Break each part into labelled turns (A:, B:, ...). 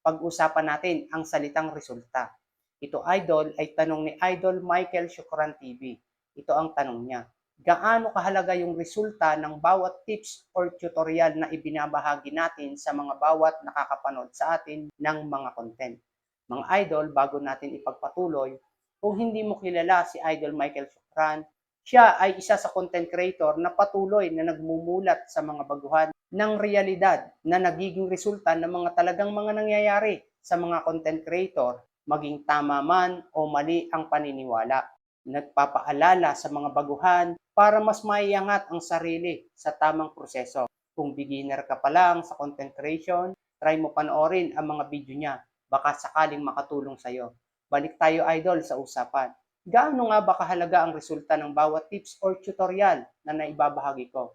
A: pag-usapan natin ang salitang resulta. Ito idol ay tanong ni Idol Michael Shukran TV. Ito ang tanong niya. Gaano kahalaga yung resulta ng bawat tips or tutorial na ibinabahagi natin sa mga bawat nakakapanood sa atin ng mga content? Mga idol, bago natin ipagpatuloy, kung hindi mo kilala si Idol Michael Shukran, siya ay isa sa content creator na patuloy na nagmumulat sa mga baguhan ng realidad na nagiging resulta ng mga talagang mga nangyayari sa mga content creator, maging tama man o mali ang paniniwala. Nagpapaalala sa mga baguhan para mas maiangat ang sarili sa tamang proseso. Kung beginner ka pa lang sa content creation, try mo panoorin ang mga video niya. Baka sakaling makatulong sa'yo. Balik tayo idol sa usapan. Gaano nga ba kahalaga ang resulta ng bawat tips or tutorial na naibabahagi ko?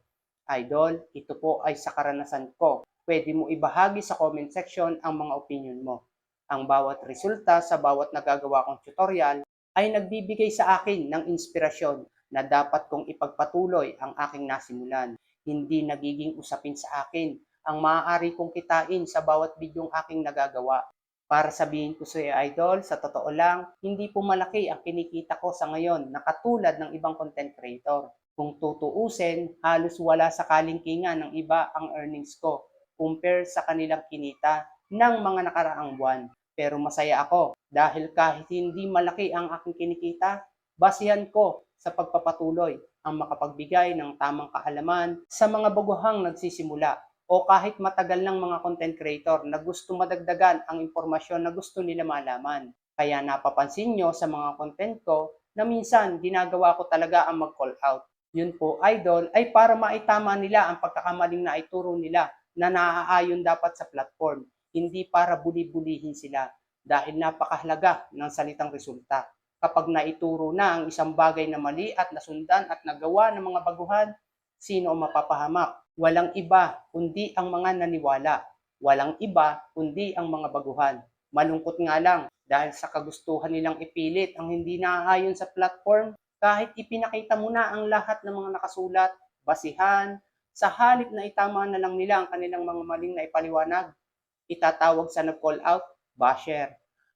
A: Idol, ito po ay sa karanasan ko. Pwede mo ibahagi sa comment section ang mga opinion mo. Ang bawat resulta sa bawat nagagawa kong tutorial ay nagbibigay sa akin ng inspirasyon na dapat kong ipagpatuloy ang aking nasimulan. Hindi nagiging usapin sa akin ang maaari kong kitain sa bawat bidyong aking nagagawa. Para sabihin ko sa iyo, idol, sa totoo lang, hindi po malaki ang kinikita ko sa ngayon na katulad ng ibang content creator. Kung tutuusin, halos wala sa kalingkingan ng iba ang earnings ko compare sa kanilang kinita ng mga nakaraang buwan. Pero masaya ako dahil kahit hindi malaki ang aking kinikita, basihan ko sa pagpapatuloy ang makapagbigay ng tamang kaalaman sa mga baguhang nagsisimula o kahit matagal ng mga content creator na gusto madagdagan ang impormasyon na gusto nila malaman. Kaya napapansin nyo sa mga content ko na minsan ginagawa ko talaga ang mag-call out. Yun po, idol, ay para maitama nila ang pagkakamaling na ituro nila na naaayon dapat sa platform, hindi para buli-bulihin sila dahil napakahalaga ng salitang resulta. Kapag naituro na ang isang bagay na mali at nasundan at nagawa ng mga baguhan, sino ang mapapahamak? Walang iba kundi ang mga naniwala. Walang iba kundi ang mga baguhan. Malungkot nga lang dahil sa kagustuhan nilang ipilit ang hindi naaayon sa platform, kahit ipinakita mo na ang lahat ng mga nakasulat, basihan, sa halip na itama na lang nila ang kanilang mga maling na ipaliwanag, itatawag sa nag-call out, basher.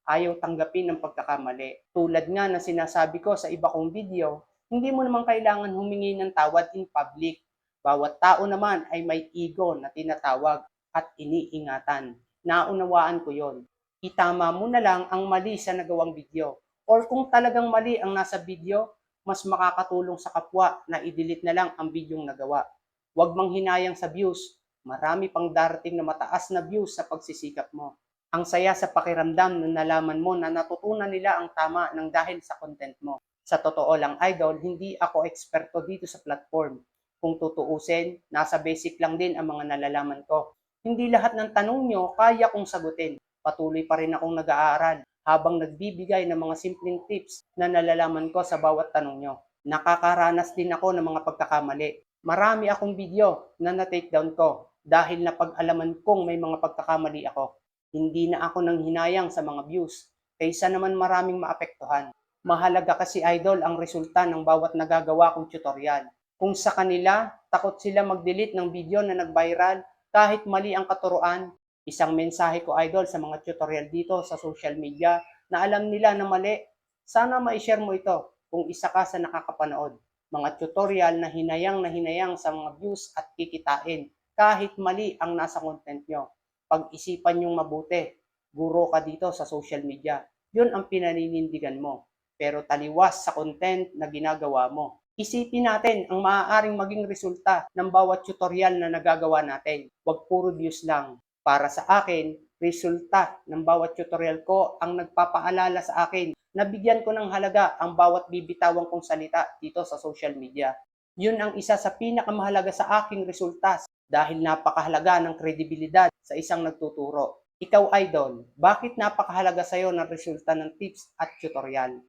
A: Ayaw tanggapin ng pagkakamali. Tulad nga na sinasabi ko sa iba kong video, hindi mo naman kailangan humingi ng tawad in public. Bawat tao naman ay may ego na tinatawag at iniingatan. Naunawaan ko yon. Itama mo na lang ang mali sa nagawang video. Or kung talagang mali ang nasa video, mas makakatulong sa kapwa na i-delete na lang ang bidyong nagawa. Huwag manghinayang sa views. Marami pang darating na mataas na views sa pagsisikap mo. Ang saya sa pakiramdam na nalaman mo na natutunan nila ang tama ng dahil sa content mo. Sa totoo lang, idol, hindi ako eksperto dito sa platform. Kung tutuusin, nasa basic lang din ang mga nalalaman ko. Hindi lahat ng tanong nyo kaya kong sagutin. Patuloy pa rin akong nag-aaral habang nagbibigay ng mga simpleng tips na nalalaman ko sa bawat tanong nyo. Nakakaranas din ako ng mga pagkakamali. Marami akong video na na-take down ko dahil napag-alaman kong may mga pagkakamali ako. Hindi na ako nang hinayang sa mga views, kaysa naman maraming maapektuhan. Mahalaga kasi idol ang resulta ng bawat nagagawa kong tutorial. Kung sa kanila, takot sila mag-delete ng video na nag-viral kahit mali ang katuruan. Isang mensahe ko idol sa mga tutorial dito sa social media na alam nila na mali. Sana ma-share mo ito kung isa ka sa nakakapanood. Mga tutorial na hinayang na hinayang sa mga views at kikitain kahit mali ang nasa content nyo pag-isipan yung mabuti. Guro ka dito sa social media. Yun ang pinaninindigan mo. Pero taliwas sa content na ginagawa mo. Isipin natin ang maaaring maging resulta ng bawat tutorial na nagagawa natin. Huwag puro views lang. Para sa akin, resulta ng bawat tutorial ko ang nagpapaalala sa akin na bigyan ko ng halaga ang bawat bibitawan kong salita dito sa social media. Yun ang isa sa pinakamahalaga sa aking resulta dahil napakahalaga ng kredibilidad sa isang nagtuturo. Ikaw, idol, bakit napakahalaga sa iyo ng resulta ng tips at tutorial?